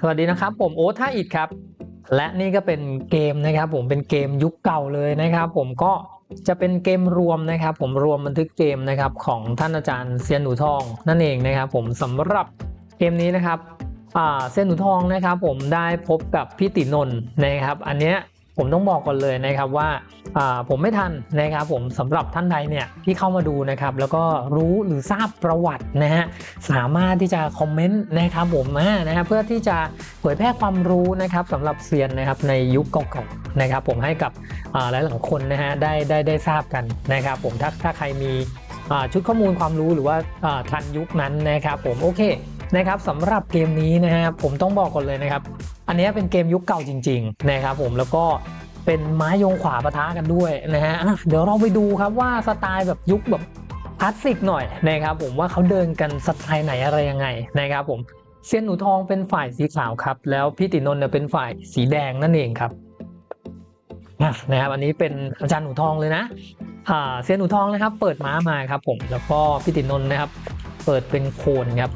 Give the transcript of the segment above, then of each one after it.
สวัสดีนะครับ ผมโอ๊ตท่าอิดครับ และนี่ก็เป็นเกมนะครับ ผมเป็นเกมยุคเก่าเลยนะครับ ผมก็จะเป็นเกมรวมนะครับ ผมรวมบันทึกเกมนะครับ ของท่านอาจารย์เซียนหนูทองนั่นเองนะครับ ผมสำหรับเกมนี้นะครับเซียนหนูทองนะครับ ผมได้พบกับพี่ตินนท์นะครับ อันเนี้ย ผมต้องบอกก่อนเลยนะครับว่าผมไม่ทันนะครับผมสำหรับท่านใดเนี่ยที่เข้ามาดูนะครับแล้วก็รู้หรือทราบประวัตินะฮะสามารถที่จะคอมเมนต์นะครับผมอ่านะครับเพื่อที่จะเผยแพร่ความรู้นะครับสำหรับเซียนนะครับในยุคเก่าๆนะครับ ผมให้กับหลายหลายคนนะฮะได้ได้ได้ทราบกันนะครับผมถ้าถ้าใครมีชุดข้อมูลความรู้หรือว่าทันยุคนั้นนะครับผมโอเค นะครับสำหรับเกมนี้นะฮะผมต้องบอกก่อนเลยนะครับ อันนี้เป็นเกมยุคเก่าจริง ๆ นะครับผมแล้วก็เป็นไม้ยงขวาปะทะกันด้วยนะฮะเดี๋ยวเราไปดูครับว่าสไตล์แบบยุคแบบคลาสสิกหน่อยนะครับผมว่าเขาเดินกันสไตล์ไหนอะไรยังไงนะครับผมเซียนหนูทองเป็นฝ่ายสีขาวครับ แล้วพี่ตินนท์เป็นฝ่ายสีแดงนั่นเองครับอะนะครับอันนี้เป็นอาจารย์หนูทองเลยนะอ่าเซียนหนูทองนะครับ เปิดม้ามาครับผมแล้วก็พี่ตินนท์นะครับ เปิดเป็นโคนครับ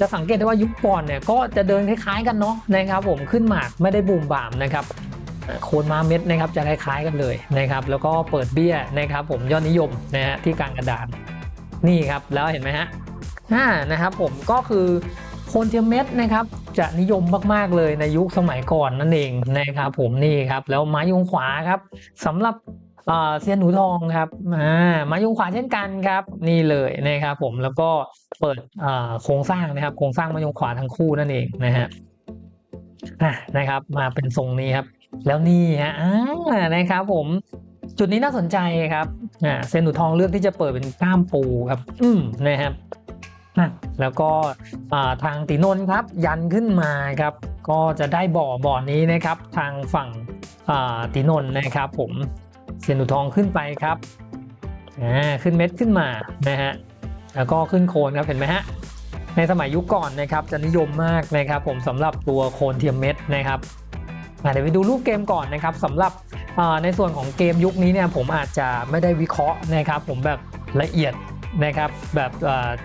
จะสังเกตได้ว่ายุคก่อนเนี่ยก็จะเดินคล้ายๆกันเนาะนะครับผมขึ้นหมากไม่ได้บูมบามนะครับโคนม้าเม็ดนะครับจะคล้ายๆกันเลยนะครับแล้วก็เปิดเบี้ยนะครับผมยอดนิยมนะฮะที่กลางกระดานนี่ครับแล้วเห็นไหมฮะอ่านะครับผมก็คือโคนเทียมเม็ดนะครับจะนิยมมากๆเลยในยุคสมัยก่อนนั่นเองนะครับผมนี่ครับแล้วไม้ยงขวาครับสำหรับ เซียนหนูทองครับอ่าม้ยุงขวาเช่นกันครับ นี่เลยนะครับผมแล้วก็เปิดโครงสร้างนะครับ โครงสร้างม้ยุงขวาทั้งคู่นั่นเองนะฮะอะนะครับ มาเป็นทรงนี้ครับ แล้วนี่ฮะนะครับ ผมจุดนี้น่าสนใจครับอ่าเซนหนูทองเลือกที่จะเปิดเป็นก้ามปูครับ อืมนะครับอะแล้วก็ทางตีนนครับ ยันขึ้นมาครับ ก็จะได้บ่อบ่อนี้นะครับ ทางฝั่งตีนนนะครับ ผม เซนหนูทองขึ้นไปครับอ่าขึ้นเม็ดขึ้นมานะฮะแล้วก็ขึ้นโคนครับเห็นไหมฮะในสมัยยุคก่อนนะครับจะนิยมมากนะครับผมสำหรับตัวโคนเทียมเม็ดนะครับเดี๋ยวไปดูรูปเกมก่อนนะครับสำหรับในส่วนของเกมยุคนี้เนี่ยผมอาจจะไม่ได้วิเคราะห์นะครับ ผมแบบละเอียดนะครับแบบ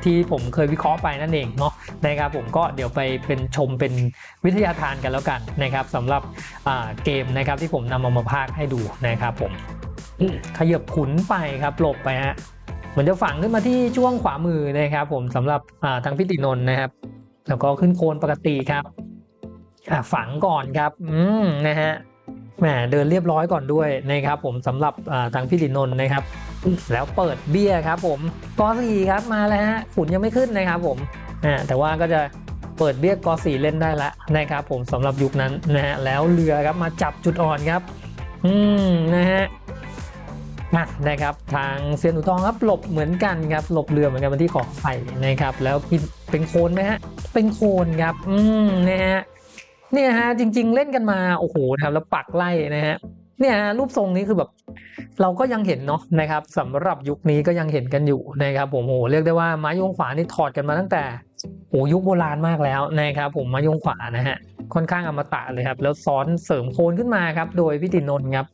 ที่ผมเคยวิเคราะห์ไปนั่นเองเนาะนะครับผมก็เดี๋ยวไปเป็นชมเป็นวิทยาทานกันแล้วกันนะครับสำหรับเกมนะครับที่ผมนำเอามาพากให้ดูนะครับผม ขยับขุนไปครับหลบไปฮะเหมือนจะฝังขึ้นมาที่ช่วงขวามือนะครับ ผมสำหรับทางพิตินนท์นะครับ แล้วก็ขึ้นโคนปกติครับฝังก่อนครับ อืมนะฮะแหมเดินเรียบร้อยก่อนด้วยนะครับ ผมสำหรับทางพี่ดินนท์นะครับ แล้วเปิดเบี้ยครับ ผมกอสี่ครับมาแล้วฮะขุนยังไม่ขึ้นนะครับ ผมอ่าแต่ว่าก็จะเปิดเบี้ยกอสี่เล่นได้ละนะครับผมสำหรับยุคนั้นนะฮะแล้วเรือครับมาจับจุดอ่อนครับ อืมนะฮะะนะครับทางเซียนหนูทองครับหลบเหมือนกันครับหลบเรือเหมือนกันมาที่ขอบไผ่นะครับแล้วเป็นโคนไหมฮะเป็นโคนครับอืมนะฮะเนี่ยฮะจริง ๆ เล่นกันมาโอ้โหนะครับแล้วปักไล่นะฮะเนี่ยฮะรูปทรงนี้คือแบบเราก็ยังเห็นเนาะนะครับสำหรับยุคนี้ก็ยังเห็นกันอยู่นะครับผมโอ้โหเรียกได้ว่าไม้ยงขวานี่ถอดกันมาตั้งแต่โอ้ยุคโบราณมากแล้วนะครับผมไม้ยงขวานะฮะค่อนข้างอมตะเลยครับแล้วซ้อนเสริมโคนขึ้นมาครับโดยพิตินนท์ครับ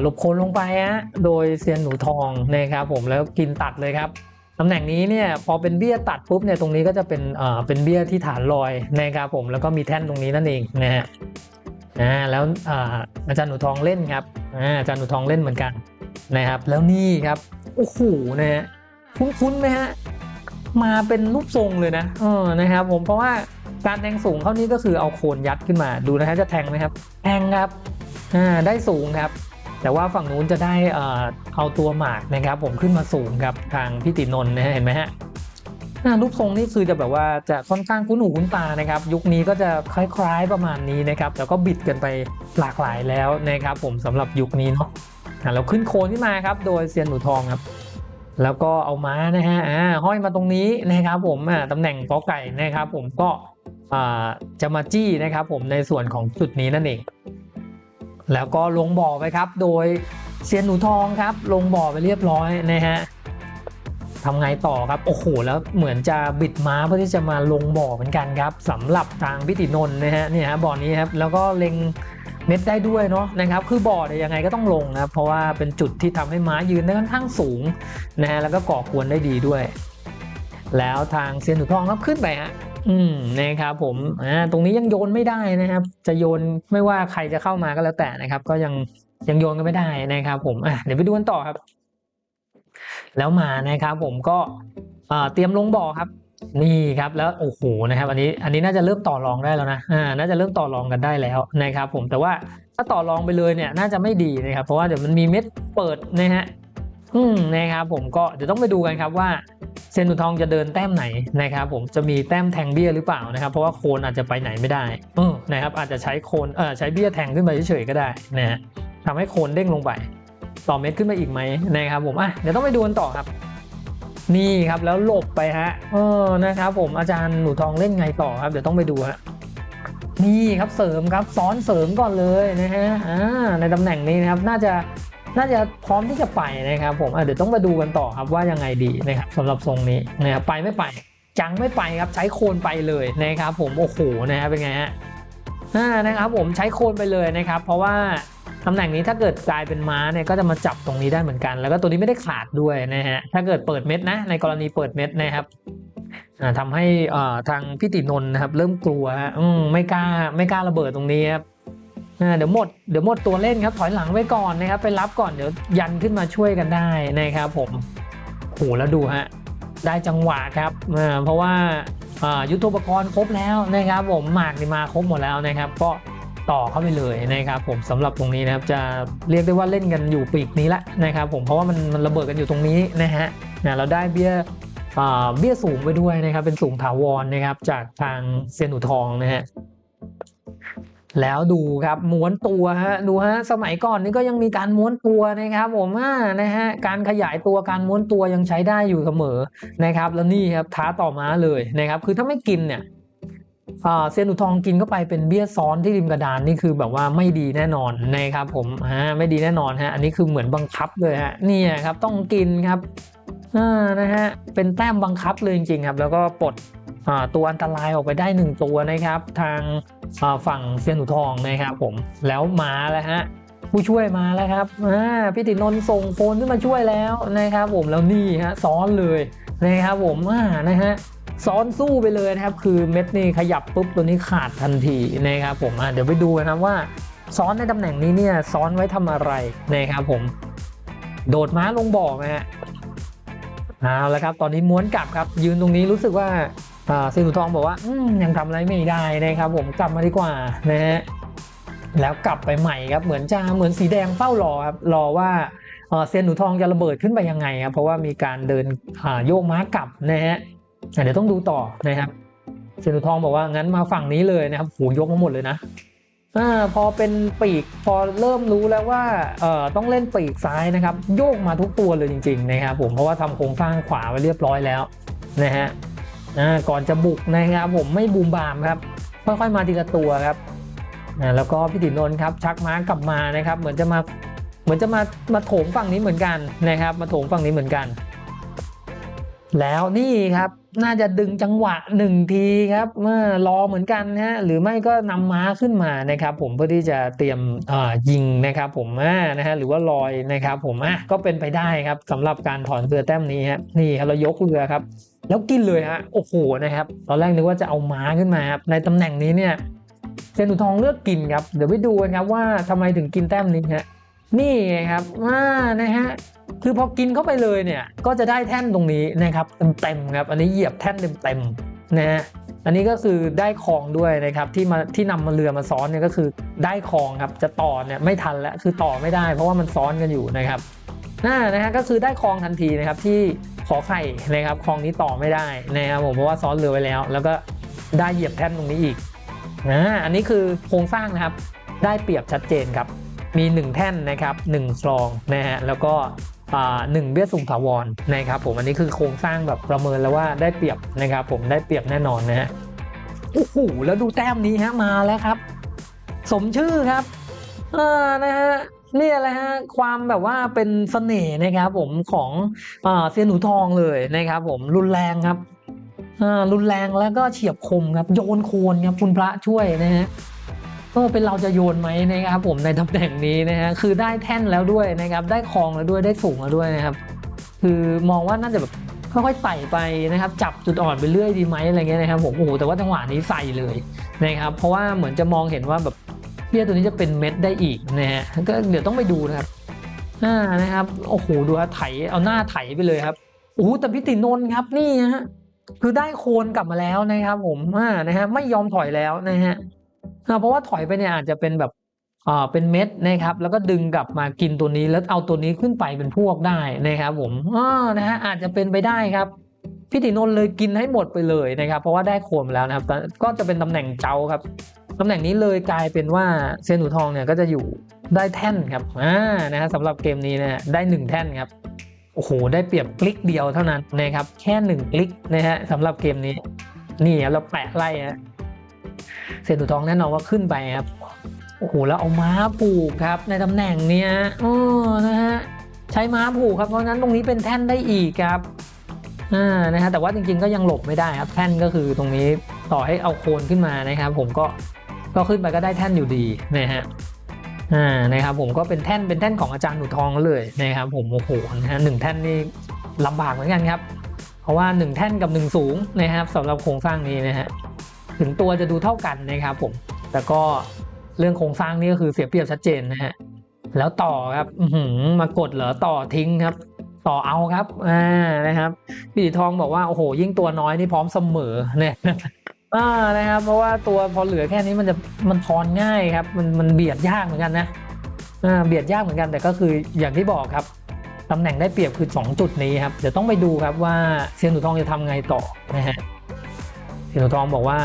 หลบโคนลงไปฮะโดยเซียนหนูทองนะครับผมแล้วกินตัดเลยครับตำแหน่งนี้เนี่ยพอเป็นเบี้ยตัดปุ๊บเนี่ยตรงนี้ก็จะเป็นเอ่อเป็นเบี้ยที่ฐานลอยนะครับผมแล้วก็มีแท่นตรงนี้นั่นเองนะฮะอ่าแล้วอ่าอาจารย์หนูทองเล่นครับอ่าอาจารย์หนูทองเล่นเหมือนกันนะครับแล้วนี่ครับโอ้โหนะฮะคุ้นๆไหมฮะมาเป็นรูปทรงเลยนะเออนะครับผมเพราะว่าการแทงสูงเข้านี้ก็คือเอาโคนยัดขึ้นมาดูนะฮะจะแทงไหมครับแทงครับอ่าได้สูงครับ แต่ว่าฝั่งนู้นจะได้เอาตัวหมากนะครับ ผมขึ้นมาสูงครับทางพี่ตินนท์นะเห็นไหมฮะรูปทรงนี่คือจะแบบว่าจะค่อนข้างคุ้นหูคุ้นตานะครับ ยุคนี้ก็จะคล้ายๆประมาณนี้นะครับแล้วก็บิดกันไปหลากหลายแล้วนะครับ ผมสำหรับยุคนี้เนาะอ่าเราขึ้นโคนขึ้นมาครับ โดยเซียนหนูทองครับ แล้วก็เอาม้านะฮะอ่าห้อยมาตรงนี้นะครับ ผมอ่าตำแหน่งกอไก่นะครับ ผมก็จะมาจี้นะครับ ผมในส่วนของจุดนี้นั่นเอง แล้วก็ลงบ่อไปครับ โดยเซียนหนูทองครับ ลงบ่อไปเรียบร้อยนะฮะทำไงต่อครับโอ้โหแล้วเหมือนจะบิดม้าเพื่อที่จะมาลงบ่อเหมือนกันครับสำหรับทางพิตินนท์นะฮะเนี่ยฮะบ่อนี้ครับแล้วก็เล็งเม็ดได้ด้วยเนาะนะครับคือบ่อเนี่ยยังไงก็ต้องลงนะครับเพราะว่าเป็นจุดที่ทำให้ม้ายืนได้ค่อนข้างสูงนะฮะแล้วก็ก่อกวนได้ดีด้วย แล้วทางเซียนหนูทองครับขึ้นไปฮะ อืมนะครับผมอ่าตรงนี้ยังโยนไม่ได้นะครับ จะโยนไม่ว่าใครจะเข้ามาก็แล้วแต่นะครับ ก็ยังยังโยนกันไม่ได้นะครับ ผมอะเดี๋ยวไปดูกันต่อครับ แล้วมานะครับ ผมก็เตรียมลงบ่อครับ นี่ครับแล้วโอ้โหนะครับ อันนี้อันนี้น่าจะเริ่มต่อรองได้แล้วนะอ่าน่าจะเริ่มต่อรองกันได้แล้วนะครับ ผมแต่ว่าถ้าต่อรองไปเลยเนี่ย น่าจะไม่ดีนะครับ เพราะว่าเดี๋ยวมันมีเม็ดเปิดนะฮะ อืมนะครับผมก็เดี๋ยวต้องไปดูกันครับว่าเซนหนูทองจะเดินแต้มไหนนะครับผมจะมีแต้มแทงเบี้ยหรือเปล่านะครับเพราะว่าโคนอาจจะไปไหนไม่ได้เออนะครับอาจจะใช้โคนเออใช้เบี้ยแทงขึ้นไปเฉยๆก็ได้นะฮะทำให้โคนเด้งลงไปต่อเม็ดขึ้นมาอีกไหมนะครับผมอะเดี๋ยวต้องไปดูกันต่อครับ นี่ครับแล้วหลบไปฮะเออนะครับผมอาจารย์หนูทองเล่นไงต่อครับ เดี๋ยวต้องไปดูฮะนี่ครับเสริมครับซ้อนเสริมก่อนเลยนะฮะอ่าในตำแหน่งนี้นะครับน่าจะ น่าจะพร้อมที่จะไปนะครับผมเดี๋ยวต้องมาดูกันต่อครับว่ายังไงดีนะครับสำหรับทรงนี้นะครับไปไม่ไป จังไม่ไปครับใช้โคนไปเลยนะครับผมโอ้โหนะฮะเป็นไงฮะนะครับผมใช้โคนไปเลยนะครับ เพราะว่าตำแหน่งนี้ถ้าเกิดกลายเป็นม้าเนี่ยก็จะมาจับตรงนี้ได้เหมือนกัน แล้วก็ตัวนี้ไม่ได้ขาดด้วยนะฮะถ้าเกิดเปิดเม็ดนะ ในกรณีเปิดเม็ดนะครับอ่าทำให้ทางพี่ตินนท์นะครับ เริ่มกลัวฮะไม่กล้าไม่กล้าระเบิดตรงนี้ครับ เดี๋ยวหมดเดี๋ยวหมดตัวเล่นครับถอยหลังไว้ก่อนนะครับไปรับก่อนเดี๋ยวยันขึ้นมาช่วยกันได้นะครับผมโหแล้วดูฮะได้จังหวะครับเพราะว่ายุทธปกรณ์ครบแล้วนะครับผมหมากนี่มาครบหมดแล้วนะครับ ก็ต่อเข้าไปเลยนะครับผมสำหรับตรงนี้นะครับจะเรียกได้ว่าเล่นกันอยู่ปีกนี้ละนะครับผมเพราะว่ามันมันระเบิดกันอยู่ตรงนี้นะฮะนะเราได้เบี้ยเบี้ยสูงไปด้วยนะครับเป็นสูงถาวรนะครับจากทางเซียนหนูทองนะฮะ แล้วดูครับม้วนตัวฮะดูฮะสมัยก่อนนี่ก็ยังมีการม้วนตัวนะครับผมอ่านะฮะการขยายตัวการม้วนตัวยังใช้ได้อยู่เสมอนะครับ แล้วนี่ครับท้าต่อมาเลยนะครับ คือถ้าไม่กินเนี่ยเซียนหนูทองกินเข้าไปเป็นเบี้ยซ้อนที่ริมกระดานนี่คือแบบว่าไม่ดีแน่นอนนะครับผมอ่าไม่ดีแน่นอนฮะอันนี้คือเหมือนบังคับเลยฮะนี่ครับต้องกินครับนะฮะเป็นแต้มบังคับเลยจริงๆครับ แล้วก็ปลดตัวอันตรายออกไปได้หนึ่งตัวนะครับ ทาง ฝั่งเซียนหนูทองนะครับผมแล้วมาแล้วฮะผู้ช่วยมาแล้วครับพี่ตินนท์ส่งโฟนขึ้นมาช่วยแล้วนะครับผมแล้วนี่ฮะซ้อนเลยนะครับผมอ่านะฮะซ้อนสู้ไปเลยนะครับ คือเม็ดนี่ขยับปุ๊บตัวนี้ขาดทันทีนะครับผมเดี๋ยวไปดูนะครับว่า ซ้อนในตำแหน่งนี้เนี่ยซ้อนไว้ทำอะไรนะครับผม โดดม้าลงบ่อนะฮะเอาละครับ ตอนนี้ม้วนกลับครับ ยืนตรงนี้รู้สึกว่า ซีนุทองบอกว่ายังทำอะไรไม่ได้นะครับ ผมกลับมาดีกว่านะฮะแล้วกลับไปใหม่ครับเหมือนจะเหมือนสีแดงเฝ้ารอครับรอว่าเซียนหนูทองจะระเบิดขึ้นไปยังไงครับเพราะว่ามีการเดินโยกม้ากลับนะฮะเดี๋ยวต้องดูต่อนะครับเซียนหนูทองบอกว่างั้นมาฝั่งนี้เลยนะครับโหยกมาหมดเลยนะอพอเป็นปีกพอเริ่มรู้แล้วว่าต้องเล่นปีกซ้ายนะครับ โยกมาทุกตัวเลยจริง ๆ นะครับ ผมเพราะว่าทำโครงสร้างขวาไว้เรียบร้อยแล้วนะฮะ นะก่อนจะบุกนะครับผมไม่บูมบามครับ ค่อยๆมาทีละตัวครับนะแล้วก็พี่ตินนท์ครับชักม้ากลับมานะครับ เหมือนจะมาเหมือนจะมามาโถมฝั่งนี้เหมือนกันนะครับ มาโถมฝั่งนี้เหมือนกัน แล้วนี่ครับน่าจะดึงจังหวะหนึ่งทีครับเมื่อรอเหมือนกันฮะหรือไม่ก็นำม้าขึ้นมานะครับ ผมเพื่อที่จะเตรียมยิงนะครับ ผมอ่านะฮะหรือว่าลอยนะครับ ผมอะก็เป็นไปได้ครับสำหรับการถอนเรือแต้มนี้ฮะนี่ครับเรายกเรือครับ แล้วกินเลยฮะโอ้โหนะครับ ตอนแรกนึกว่าจะเอาม้าขึ้นมาครับในตำแหน่งนี้เนี่ยเซนหนูทองเลือกกินครับเดี๋ยวไปดูกันครับว่าทำไมถึงกินแต้มนี้ฮะ นี่ไงครับอ่านะฮะคือพอกินเข้าไปเลยเนี่ยก็จะได้แท่นตรงนี้นะครับเต็มๆครับอันนี้เหยียบแท่นเต็มๆนะฮะอันนี้ก็คือได้คลองด้วยนะครับที่มาที่นำมาเรือมาซ้อนเนี่ยก็คือได้คลองครับจะต่อเนี่ยไม่ทันแล้วคือต่อไม่ได้ เพราะว่ามันซ้อนกันอยู่นะครับน่านะฮะก็คือได้คลองทันทีนะครับที่ขอไข่นะครับคลองนี้ต่อไม่ได้นะครับผมเพราะว่าซ้อนเรือไว้แล้ว แล้วก็ได้เหยียบแท่นตรงนี้อีกนะอันนี้คือโครงสร้างนะครับได้เปรียบชัดเจนครับ มี 1 แท่นนะครับ1คลองนะฮะแล้วก็หนึ่งเบี้ยสูงถาวรนะครับผมอันนี้คือโครงสร้างแบบประเมินแล้วว่าได้เปรียบนะครับผมได้เปรียบแน่นอนนะฮะโอ้โหแล้วดูแต้มนี้ฮะมาแล้วครับ สมชื่อครับเออนะฮะนี่แหละฮะความแบบว่าเป็นเสน่ห์นะครับผมของอเซียนหนูทองเลยนะครับผมรุนแรงครับรุนแรงแล้วก็เฉียบคมครับโยนโคนครับคุณพระช่วยนะฮะ เออเป็นเราจะโยนไหมนะครับผมในตำแหน่งนี้นะฮะคือได้แท่นแล้วด้วยนะครับได้คลองแล้วด้วยได้สูงแล้วด้วยนะครับ คือมองว่าน่าจะแบบค่อยๆไต่ไปนะครับจับจุดอ่อนไปเรื่อยดีไหมอะไรเงี้ยนะครับผมโอ้โหแต่ว่าจังหวะนี้ใส่เลยนะครับเพราะว่าเหมือนจะมองเห็นว่าแบบเบี้ยตัวนี้จะเป็นเม็ดได้อีกนะฮะก็เดี๋ยวต้องไปดูนะครับอ่านะครับโอ้โหดูฮะไถเอาหน้าไถไปเลยครับโอ้โหแต่พิตินนท์ครับนี่ฮะคือได้โคนกลับมาแล้วนะครับผมอ่านะฮะไม่ยอมถอยแล้วนะฮะ อ่าเพราะว่าถอยไปเนี่ยอาจจะเป็นแบบอ่าเป็นเม็ดนะครับ แล้วก็ดึงกลับมากินตัวนี้แล้วเอาตัวนี้ขึ้นไปเป็นพวกได้นะครับผมอ่านะฮะอาจจะเป็นไปได้ครับพี่ตินนท์เลยกินให้หมดไปเลยนะครับ เพราะว่าได้โคมแล้วนะครับ ก็จะเป็นตำแหน่งเจ้าครับตำแหน่งนี้เลยกลายเป็นว่าเซนหนูทองเนี่ยก็จะอยู่ได้แท่นครับอ่านะฮะสำหรับเกมนี้นะได้หนึ่งแท่นครับโอ้โหได้เปรียบคลิกเดียวเท่านั้นนะครับ แค่หนึ่งคลิกนะฮะสำหรับเกมนี้ นี่เราแปะไล่ฮะ เซยนหนูทองแน่นอนว่าขึ้นไปครับโอ้โหแล้วเอาม้าผูกครับ ในตำแหน่งเนี้ยอ๋อนะฮะใช้ม้าผูกครับเพราะฉะนั้นตรงนี้เป็นแท่นได้อีกครับอ่านะฮะแต่ว่าจริงๆก็ยังหลบไม่ได้ครับ แท่นก็คือตรงนี้ต่อให้เอาโคนขึ้นมานะครับ ผมก็ก็ขึ้นไปก็ได้แท่นอยู่ดีนะฮะอ่านะครับผมก็เป็นแท่นเป็นแท่นของอาจารย์หนูทองเลยนะครับ ผมโอ้โหนะฮะหนึ่งแท่นนี่ลำบากเหมือนกันครับ เพราะว่าหนึ่งแท่นกับหนึ่งสูงนะครับสำหรับโครงสร้างนี้นะฮะ ถึงตัวจะดูเท่ากันนะครับผม แต่ก็เรื่องโครงสร้างนี่ก็คือเสียเปรียบชัดเจนนะฮะ แล้วต่อครับหืมากดเหรอต่อทิ้งครับ ต่อเอาครับอ่านะครับพี่ทองบอกว่าโอ้โห ยิ่งตัวน้อยนี่พร้อมเสมอเนี่ยอ่านะครับ เพราะว่าตัวพอเหลือแค่นี้มันจะมันทอนง่ายครับ มันมันเบียดยากเหมือนกันนะอ่าเบียดยากเหมือนกันแต่ก็คืออย่างที่บอกครับตำแหน่งได้เปรียบคือ 2 จุดนี้ครับเดี๋ยวต้องไปดูครับว่าเซียนหนูทองจะทำไงต่อนะฮะ เซียนทองบอกว่า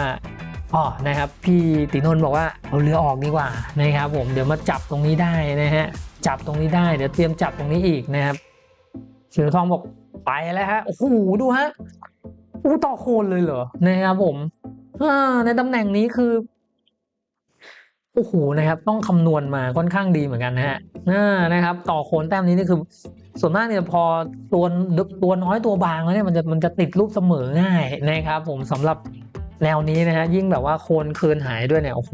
อ๋อนะครับ พี่ตินนท์บอกว่าเอาเรือออกดีกว่านะครับ ผมเดี๋ยวมาจับตรงนี้ได้นะฮะจับตรงนี้ได้เดี๋ยวเตรียมจับตรงนี้อีกนะครับเสือทองบอกไปแล้วฮะโอ้โหดูฮะอู้ต่อโคนเลยเหรอนะครับผมอในตำแหน่งนี้คือโอ้โหนะครับ ต้องคำนวณมาค่อนข้างดีเหมือนกันนะฮะนะครับ ต่อโคนแต้มนี้นี่คือ ส่วนมากเนี่ยพอตัวตัวน้อยตัวบางแล้วเนี่ยมันจะมันจะติดรูปเสมอง่ายนะครับ ผมสำหรับแนวนี้นะฮะยิ่งแบบว่าโคนคืนหายด้วยเนี่ยโอ้โห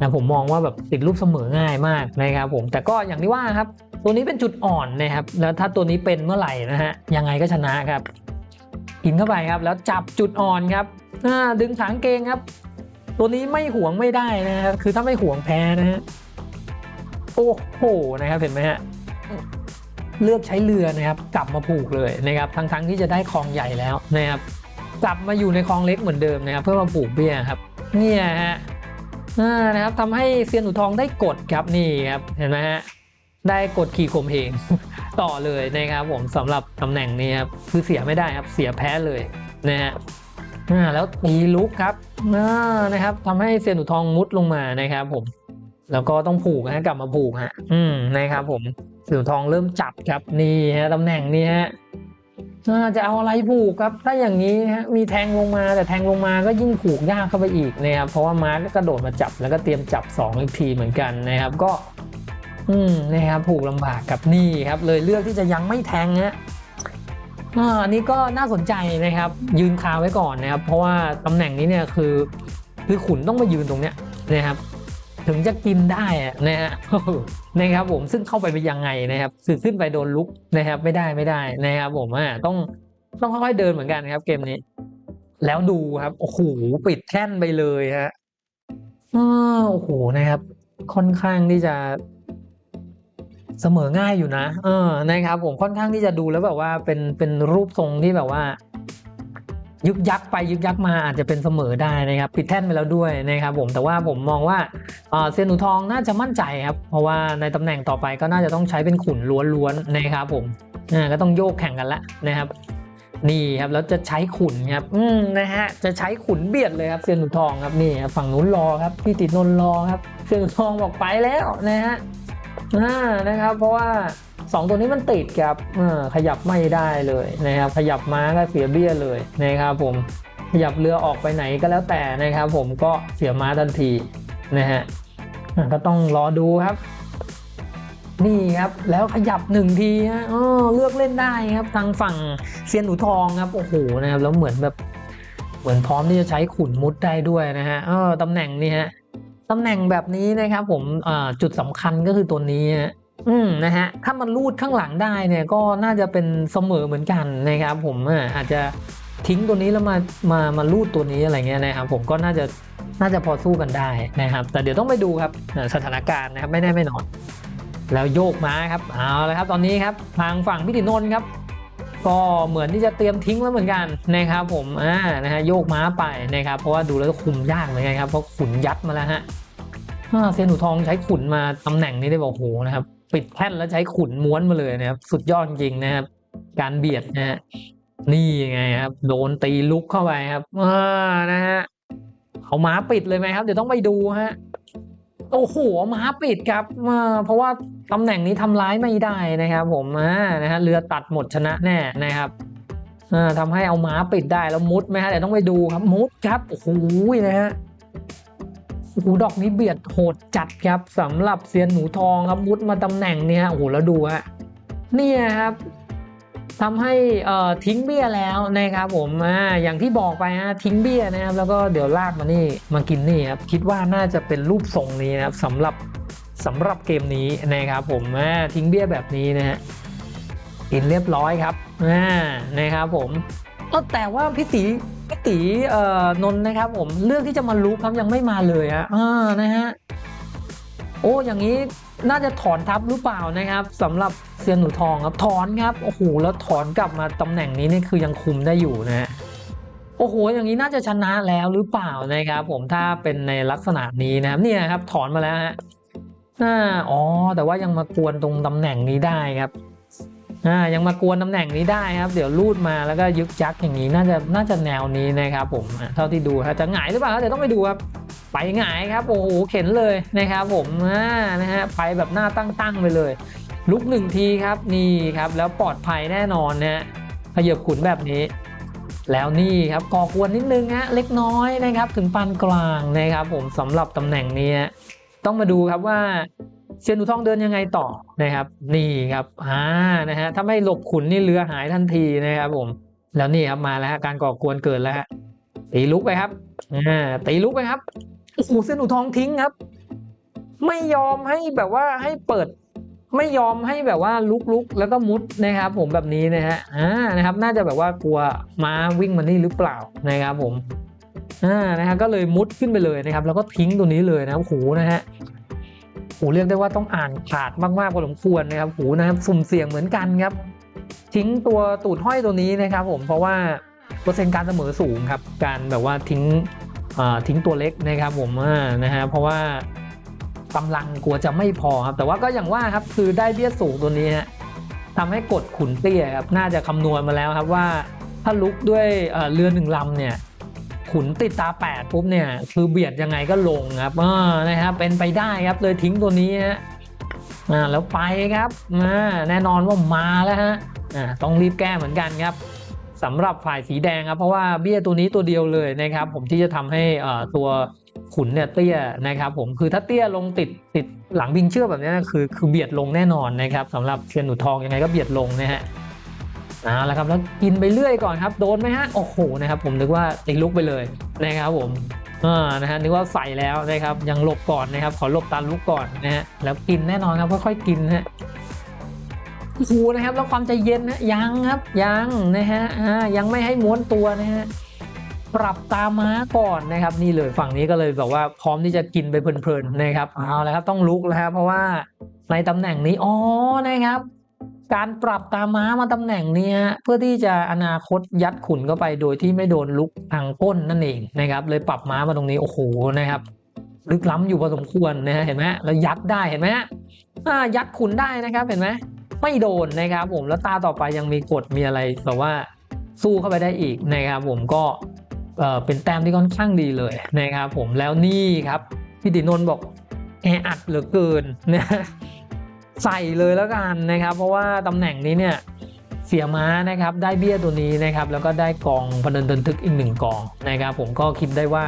นะผมมองว่าแบบติดรูปเสมอง่ายมากนะครับผมแต่ก็อย่างที่ว่าครับ ตัวนี้เป็นจุดอ่อนนะครับแล้วถ้าตัวนี้เป็นเมื่อไหร่นะฮะยังไงก็ชนะครับกินเข้าไปครับ แล้วจับจุดอ่อนครับดึงถังเกงครับ ตัวนี้ไม่หวงไม่ได้นะครับคือถ้าไม่หวงแพ้นะฮะโอ้โหนะครับเห็นไหมฮะ เลือกใช้เรือนะครับกลับมาผูกเลยนะครับทั้งๆที่จะได้คลองใหญ่แล้วนะครับกลับมาอยู่ในคลองเล็กเหมือนเดิมนะครับ เพื่อมาปลูกเบี้ยครับเนี่ยฮะนะครับทำให้เซียนหนูทองได้กดครับนี่ครับเห็นไหมฮะได้กดขี่ข่มเหงต่อเลยนะครับผมสำหรับตำแหน่งนี้ครับคือเสียไม่ได้ครับเสียแพ้เลยนะฮะแล้วตีลุกครับนะครับทำให้เซียนหนูทองมุดลงมานะครับผม แล้วก็ต้องผูกนะกลับมาผูกฮะ อืมนะครับผมเซีทองเริ่มจับครับนี่ฮะตำแหน่งนี้ฮะอ่าจะเอาอะไรผูกครับ ถ้าอย่างนี้ฮะมีแทงลงมาแต่แทงลงมาก็ยิ่งผูกยากเข้าไปอีกนะครับเพราะว่ามาก็กระโดดมาจับแล้วก็เตรียมจับ2อีกทีเหมือนกันนะครับ ก็ อืมนะครับผูกลำบากกับนี่ครับ เลยเลือกที่จะยังไม่แทงฮะอันนี้ก็น่าสนใจนะครับ ยืนคาไว้ก่อนนะครับ เพราะว่าตำแหน่งนี้เนี่ยคือ คือขุนต้องมายืนตรงเนี้ยนะครับ ถึงจะกินได้อะนะฮะนะครับผมซึ่งเข้าไปเป็นยังไงนะครับสื่อขึ้นไปโดนลุกนะครับไม่ได้ไม่ได้นะครับผมอะต้องต้องค่อยๆเดินเหมือนกันครับ เกมนี้ แล้วดูครับโอ้โหปิดแท่นไปเลยฮะโอ้โหนะครับ ค่อนข้างที่จะ เสมอง่ายอยู่นะ เออนะครับ ผมค่อนข้างที่จะดูแล้วแบบว่าเป็นเป็นรูปทรงที่แบบว่า ยึกยักไปยึกยักมาอาจจะเป็นเสมอได้นะครับปิดแท่นไปแล้วด้วยนะครับผมแต่ว่าผมมองว่าเซียนหนูทองน่าจะมั่นใจครับเพราะว่าในตำแหน่งต่อไปก็น่าจะต้องใช้เป็นขุนล้วนๆนะครับผมก็ต้องโยกแข่งกันละนะครับนี่ครับแล้วจะใช้ขุนครับอืมนะฮะจะใช้ขุนเบียดเลยครับเซียนหนูทองครับนี่ฝั่งนู้นรอครับพี่ติดนนรอครับเซียนหนูทองบอกไปแล้วนะฮะนะครับเพราะว่า สองตัวนี้มันติดครับขยับไม่ได้เลยนะครับขยับม้าก็เสียเบี้ยเลยนะครับผมขยับเรือออกไปไหนก็แล้วแต่นะครับ ผมก็เสียม้าทันทีนะฮะก็ต้องรอดูครับ นี่ครับแล้วขยับหนึ่งทีฮะอ้อเลือกเล่นได้ครับทางฝั่งเซียนหนูทองครับโอ้โหนะครับแล้วเหมือนแบบเหมือนพร้อมที่จะใช้ขุนมุดได้ด้วยนะฮะเออตำแหน่งนี้ฮะตำแหน่งแบบนี้นะครับ ผมจุดสำคัญก็คือตัวนี้ฮะ อืมนะฮะถ้ามันรูดข้างหลังได้เนี่ยก็น่าจะเป็นเสมอเหมือนกันนะครับผมอาจจะทิ้งตัวนี้แล้วมามามารูดตัวนี้อะไรเงี้ยนะครับผมก็น่าจะน่าจะพอสู้กันได้นะครับ แต่เดี๋ยวต้องไปดูครับสถานการณ์นะครับไม่แน่ไม่นอน แล้วโยกม้าครับเอาละครับตอนนี้ครับทางฝั่งพิตินนท์ครับ ก็เหมือนที่จะเตรียมทิ้งแล้วเหมือนกันนะครับ ผมอ่านะฮะโยกม้าไปนะครับ เพราะว่าดูแล้วคุมยากเหมือนกันครับเพราะขุนยัดมาแล้วฮะเซียนหนูทองใช้ขุนมาตำแหน่งนี้ได้บอกโหนะครับ ปิดแท่นแล้วใช้ขุนม้วนมาเลยนะครับ สุดยอดจริงนะครับ การเบียดนะฮะนี่ไงครับ โดนตีลุกเข้าไปครับอ่านะฮะเอาม้าปิดเลยไหมครับ เดี๋ยวต้องไปดูฮะโอ้โหม้าปิดครับเพราะว่าตำแหน่งนี้ทำร้ายไม่ได้นะครับ ผมอ่านะฮะเรือตัดหมดชนะแน่นะครับอ่าทำให้เอาม้าปิดได้แล้วมุดไหมฮะเดี๋ยวต้องไปดูครับมุดครับโอ้โหนะฮะ โอ้โหดอกนี้เบียดโหดจัดครับสำหรับเซียนหนูทองครับมุดมาตำแหน่งเนี้ยโอ้โหแล้วดูฮะเนี่ยครับทำให้ทิ้งเบี้ยแล้วนะครับผมอ่าอย่างที่บอกไปฮะทิ้งเบี้ยนะครับ แล้วก็เดี๋ยวลากมานี่มากินนี่ครับคิดว่าน่าจะเป็นรูปทรงนี้นะครับสำหรับสำหรับเกมนี้นะครับผมทิ้งเบี้ยแบบนี้นะฮะกินเรียบร้อยครับนะครับผมแต่ว่าพี่ตี พี่ตีเอ่อนนท์นะครับผมเลือกที่จะมาลุกครับยังไม่มาเลยอะอ่านะฮะโอ้อย่างนี้น่าจะถอนทับหรือเปล่านะครับสำหรับเซียนหนูทองครับถอนครับโอ้โหแล้วถอนกลับมาตำแหน่งนี้นี่คือยังคุมได้อยู่นะฮะโอ้โห อย่างนี้น่าจะชนะแล้วหรือเปล่านะครับ ผมถ้าเป็นในลักษณะนี้นะครับเนี่ยครับถอนมาแล้วฮะอ่าอ๋อแต่ว่ายังมากวนตรงตำแหน่งนี้ได้ครับ อ่ายังมากวนตำแหน่งนี้ได้ครับ เดี๋ยวลูดมาแล้วก็ยึกยักอย่างนี้น่าจะน่าจะแนวนี้นะครับผมเท่าที่ดูครับจะหงายหรือเปล่าเดี๋ยวต้องไปดูครับไปหงายครับโอ้โหเข็นเลยนะครับผมอ่านะฮะไปแบบหน้าตั้งๆไปเลย ลุกหนึ่งทีครับนี่ครับแล้วปลอดภัยแน่นอนนะฮะขยับขุนแบบนี้แล้วนี่ครับก่อกวนนิดนึงฮะเล็กน้อยนะครับถึงปานกลางนะครับผมสำหรับตำแหน่งนี้ต้องมาดูครับว่า เซียนหนูทองเดินยังไงต่อนะครับ นี่ครับอ่านะฮะถ้าไม่หลบขุนนี่เรือหายทันทีนะครับผมแล้วนี่ครับมาแล้วฮะการก่อกวนเกิดแล้วฮะตีลุกไปครับอ่าตีลุกไปครับโอ้โหเซียนหนูทองทิ้งครับ ไม่ยอมให้แบบว่าให้เปิดไม่ยอมให้แบบว่าลุกลุกแล้วก็มุดนะครับผมแบบนี้นะฮะอ่านะครับ น่าจะแบบว่ากลัวม้าวิ่งมานี่หรือเปล่านะครับผมอ่านะฮะก็เลยมุดขึ้นไปเลยนะครับ แล้วก็ทิ้งตัวนี้เลยนะโอ้โหนะฮะ โอ้โหเรียกได้ว่าต้องอ่านขาดมากๆพอสมควรนะครับโอ้โหนะครับสุ่มเสี่ยงเหมือนกันครับ ทิ้งตัวตูดห้อยตัวนี้นะครับ ผมเพราะว่าเปอร์เซ็นต์การเสมอสูงครับ การแบบว่าทิ้งทิ้งตัวเล็กนะครับ ผมนะฮะเพราะว่ากำลังกลัวจะไม่พอครับ แต่ว่าก็อย่างว่าครับคือได้เบี้ยสูงตัวนี้ฮะทำให้กดขุนเตี้ยครับน่าจะคำนวณมาแล้วครับว่าถ้าลุกด้วยเรือหนึ่งลำเนี่ย ขุนติดตาแปดปุ๊บเนี่ย คือเบียดยังไงก็ลงครับอ่านะครับเป็นไปได้ครับเลยทิ้งตัวนี้ฮะอ่าแล้วไปครับอ่าแน่นอนว่ามาแล้วฮะอ่าต้องรีบแก้เหมือนกันครับสำหรับฝ่ายสีแดงครับ เพราะว่าเบี้ยตัวนี้ตัวเดียวเลยนะครับ ผมที่จะทำให้อ่อตัวขุนเนี่ยเตี้ยนะครับ ผมคือถ้าเตี้ยลงติดติดหลังบิงเชื่อแบบนี้นะคือคือเบียดลงแน่นอนนะครับสำหรับเซียนหนูทองยังไงก็เบียดลงนะฮะ เอาละครับแล้วกินไปเรื่อยก่อนครับโดนไหมฮะโอ้โหนะครับผมนึกว่าตีลุกไปเลยนะครับผมอ่านะฮะนึกว่าใส่แล้วนะครับยังหลบก่อนนะครับ ขอหลบตาลุกก่อนนะฮะแล้วกินแน่นอนครับค่อยๆกินฮะโอ้โหนะครับแล้วความใจเย็นนะยังครับยังนะฮะอ่ายังไม่ให้ม้วนตัวนะฮะปรับตาม้าก่อนนะครับ นี่เลยฝั่งนี้ก็เลยแบบว่าพร้อมที่จะกินไปเพลินๆนะครับเอาละครับต้องลุกแล้วครับเพราะว่าในตำแหน่งนี้อ๋อนะครับ การปรับตาม้ามาตำแหน่งเนี้ยเพื่อที่จะอนาคตยัดขุนเข้าไปโดยที่ไม่โดนลุกทางก้นนั่นเองนะครับ เลยปรับม้ามาตรงนี้โอ้โหนะครับลึกล้ำอยู่พอสมควรนะฮะเห็นไหมแล้วยัดได้เห็นไหมฮะยัดขุนได้นะครับเห็นไหมไม่โดนนะครับผมแล้วตาต่อไปยังมีกฎมีอะไรแบบว่าสู้เข้าไปได้อีกนะครับผมก็เอ่อเป็นแต้มที่ค่อนข้างดีเลยนะครับผมแล้วนี่ครับพี่ตินนท์บอกแออัดเหลือเกินนะ ใส่เลยแล้วกันนะครับ เพราะว่าตำแหน่งนี้เนี่ยเสียม้านะครับได้เบี้ยตัวนี้นะครับแล้วก็ได้กองพนันเดินทึกอีกหนึ่งกองนะครับผมก็คิดได้ว่า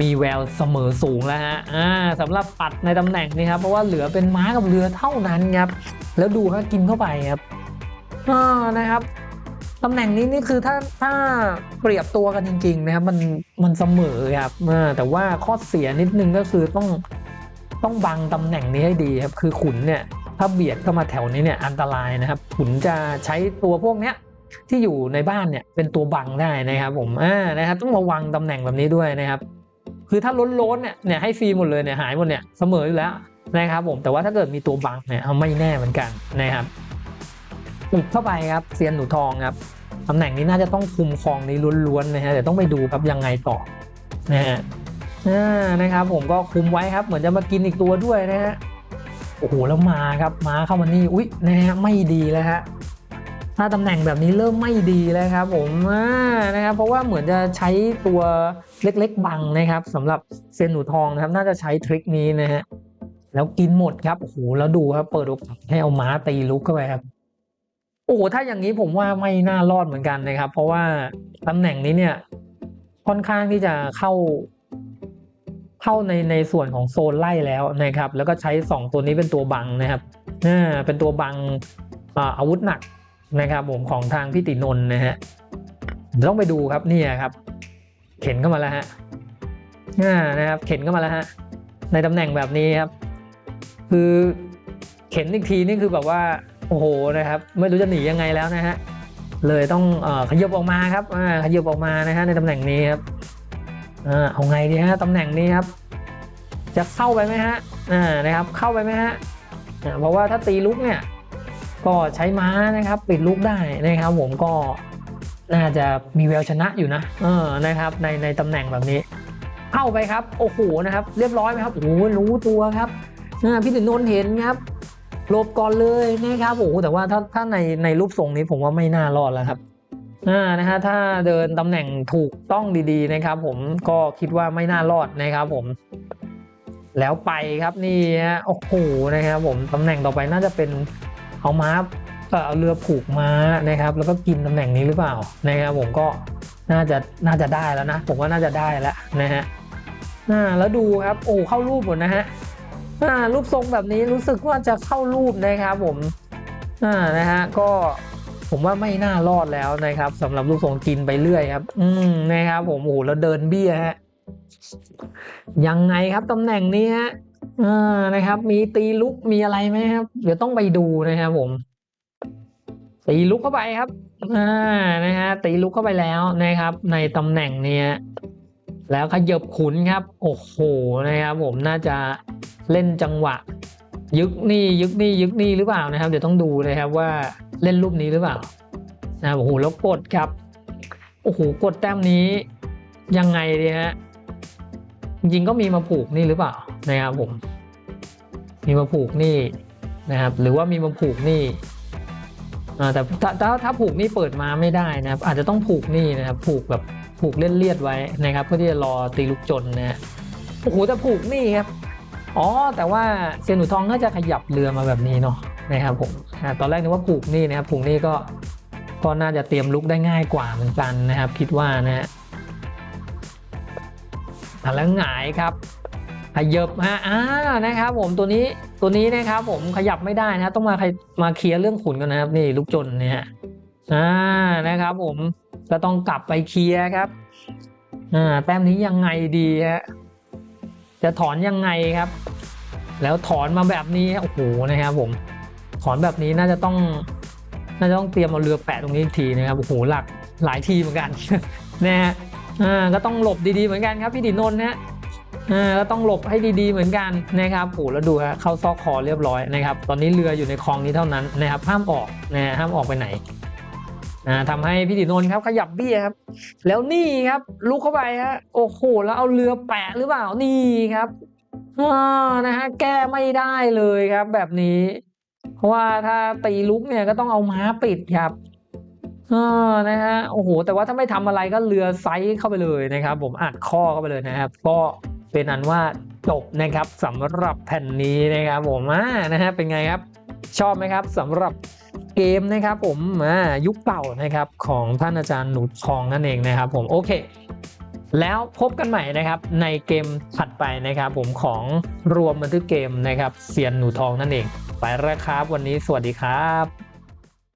มีแววเสมอสูงแล้วฮะอ่าสำหรับปัดในตำแหน่งนี้ครับเพราะว่าเหลือเป็นม้ากับเรือเท่านั้นครับแล้วดูฮะกินเข้าไปครับอ่านะครับตำแหน่งนี้นี่คือถ้าถ้าเปรียบตัวกันจริง ๆ นะครับมันมันเสมอครับแต่ว่าข้อเสียนิดนึงก็คือต้อง ต้องบังตำแหน่งนี้ให้ดีครับ คือขุนเนี่ยถ้าเบียดเข้ามาแถวนี้เนี่ยอันตรายนะครับ ขุนจะใช้ตัวพวกเนี้ยที่อยู่ในบ้านเนี่ยเป็นตัวบังได้นะครับ ผมอ่านะครับต้องระวังตำแหน่งแบบนี้ด้วยนะครับ คือถ้าล้นๆเนี่ยเนี่ยให้ฟรีหมดเลยเนี่ยหายหมดเนี่ยเสมออยู่แล้วนะครับ ผมแต่ว่าถ้าเกิดมีตัวบังเนี่ยไม่แน่เหมือนกันนะครับปุกเข้าไปครับเซียนหนูทองครับตำแหน่งนี้น่าจะต้องคุมครองนี้ล้วนๆนะฮะเดี๋ยวต้องไปดูครับยังไงต่อนะฮะ นะครับผมก็คุมไว้ครับ เหมือนจะมากินอีกตัวด้วยนะฮะโอ้โหแล้วมาครับมาเข้ามานี่อุ๊ยนะฮะไม่ดีแล้วฮะถ้าตำแหน่งแบบนี้เริ่มไม่ดีแล้วครับ ผมนะครับเพราะว่าเหมือนจะใช้ตัวเล็กๆบังนะครับสำหรับเซียนหนูทองนะครับ น่าจะใช้ทริคนี้นะฮะแล้วกินหมดครับโอ้โหแล้วดูครับเปิดโอกาสให้เอาม้าตีลุกเข้าไปครับโอ้โหถ้าอย่างนี้ผมว่าไม่น่ารอดเหมือนกันนะครับ เพราะว่าตำแหน่งนี้เนี่ยค่อนข้างที่จะเข้า เข้าในในส่วนของโซนไล่แล้วนะครับ แล้วก็ใช้สองตัวนี้เป็นตัวบังนะครับอ่าเป็นตัวบังอาวุธหนักนะครับผมของทางพี่ตินนท์นะฮะต้องไปดูครับนี่ครับ เข็นเข้ามาแล้วฮะอ่านะครับ เข็นเข้ามาแล้วฮะในตำแหน่งแบบนี้ครับ คือเข็นอีกทีนี่คือแบบว่าโอ้โหนะครับ ไม่รู้จะหนียังไงแล้วนะฮะเลยต้องอขยบออกมาครับขยบออกมานะฮะในตำแหน่งนี้ครับ อ่าเอาไงดีฮะตำแหน่งนี้ครับ จะเข้าไปไหมฮะอ่านะครับเข้าไปไหมฮะอ่าเพราะว่าถ้าตีลุกเนี่ยก็ใช้ม้านะครับปิดลุกได้นะครับ ผมก็น่าจะมีแววชนะอยู่นะเออนะครับ ในในตำแหน่งแบบนี้เข้าไปครับโอ้โหนะครับ เรียบร้อยไหมครับโอ้โหรู้ตัวครับพี่ตินนท์เห็นครับหลบก่อนเลยนะครับโอ้โหแต่ว่าถ้าถ้าในในรูปทรงนี้ผมว่าไม่น่ารอดแล้วครับ อ่านะฮะถ้าเดินตำแหน่งถูกต้องดีๆนะครับ ผมก็คิดว่าไม่น่ารอดนะครับ ผม แล้วไปครับนี่ฮะโอ้โหนะครับผมตำแหน่งต่อไปน่าจะเป็นเอาม้าเอ่อเอาเรือผูกม้านะครับ แล้วก็กินตำแหน่งนี้หรือเปล่านะครับ ผมก็น่าจะน่าจะได้แล้วนะ ผมว่าน่าจะได้แล้วนะฮะอ่าแล้วดูครับโอ้เข้ารูปหมดนะฮะอ่ารูปทรงแบบนี้รู้สึกว่าจะเข้ารูปนะครับ ผมอ่านะฮะก็ ผมว่าไม่น่ารอดแล้วนะครับสำหรับรูปทรงกินไปเรื่อยครับ อืมนะครับ ผมโอ้โหแล้วเดินเบี้ยฮะยังไงครับตำแหน่งนี้ฮะอ่านะครับ มีตีลุกมีอะไรไหมครับ เดี๋ยวต้องไปดูนะครับผม ตีลุกเข้าไปครับอ่านะฮะตีลุกเข้าไปแล้วนะครับ ในตำแหน่งเนี้ยแล้วขยบขุนครับ โอ้โหนะครับ ผมน่าจะเล่นจังหวะ ยึกนี่ยึกนี่ยึกนี่หรือเปล่านะครับ เดี๋ยวต้องดูนะครับว่า เล่นรูปนี้หรือเปล่านะครับโอ้โหแล้วกดครับโอ้โหกดแต้มนี้ยังไงดีฮะจริงก็มีมาผูกนี่หรือเปล่านะครับผม มีมาผูกนี่นะครับ หรือว่ามีมาผูกนี่แต่ถ้าถ้าถ้าผูกนี่เปิดมาไม่ได้นะครับ อาจจะต้องผูกนี่นะครับ ผูกแบบผูกเล่นเลียดไว้นะครับ เพื่อที่จะรอตีลูกจนนะฮะโอ้โหแต่ผูกนี่ครับอ๋อแต่ว่าเซียนหนูทองน่าจะขยับเรือมาแบบนี้เนาะ นะครับผมตอนแรกนึกว่าผูกนี่นะครับผูกนี่ก็ก็น่าจะเตรียมลุกได้ง่ายกว่าเหมือนกันนะครับ คิดว่านะฮะแล้วหงายครับขยับฮะอ่านะครับ ผมตัวนี้ตัวนี้นะครับ ผมขยับไม่ได้นะต้องมามาเคลียร์เรื่องขุนกันนะครับ นี่ลูกจนเนี่ยอ่านะครับ ผมก็ต้องกลับไปเคลียร์ครับอ่าแต้มนี้ยังไงดีฮะจะถอนยังไงครับ แล้วถอนมาแบบนี้โอ้โหนะครับ ผม ถอนแบบนี้น่าจะต้อง น่าจะต้องเตรียมเอาเรือแปะตรงนี้อีกทีนะครับโอ้โหหลักหลายทีเหมือนกันนะฮะอ่าก็ต้องหลบดีๆเหมือนกันครับพี่ดินนท์นะฮะอ่าก็ต้องหลบให้ดีๆเหมือนกันนะครับโอ้แล้วดูฮะเข้าซอกคอเรียบร้อยนะครับ ตอนนี้เรืออยู่ในคลองนี้เท่านั้นนะครับห้ามออกนะฮะห้ามออกไปไหนอ่าทำให้พี่ดินนท์ครับขยับเบี้ยครับ แล้วนี่ครับลุกเข้าไปฮะโอ้โหแล้วเอาเรือแปะหรือเปล่านี่ครับอ่านะฮะแก้ไม่ได้เลยครับแบบนี้ เพราะว่าถ้าตีลุกเนี่ยก็ต้องเอาม้าปิดครับเออนะฮะโอ้โห แต่ว่าถ้าไม่ทำอะไรก็เรือไซส์เข้าไปเลยนะครับ ผมอัดข้อเข้าไปเลยนะครับ ก็เป็นอันว่าจบนะครับสำหรับแผ่นนี้นะครับผมอ่านะฮะเป็นไงครับ ชอบไหมครับสำหรับเกมนะครับ ผมอ่ายุคเก่านะครับของท่านอาจารย์หนูทองนั่นเองนะครับ ผมโอเค แล้วพบกันใหม่นะครับในเกมถัดไปนะครับผมของรวมบันทึกเกมนะครับเซียนหนูทองนั่นเอง ไปแล้วครับวันนี้สวัสดีครับ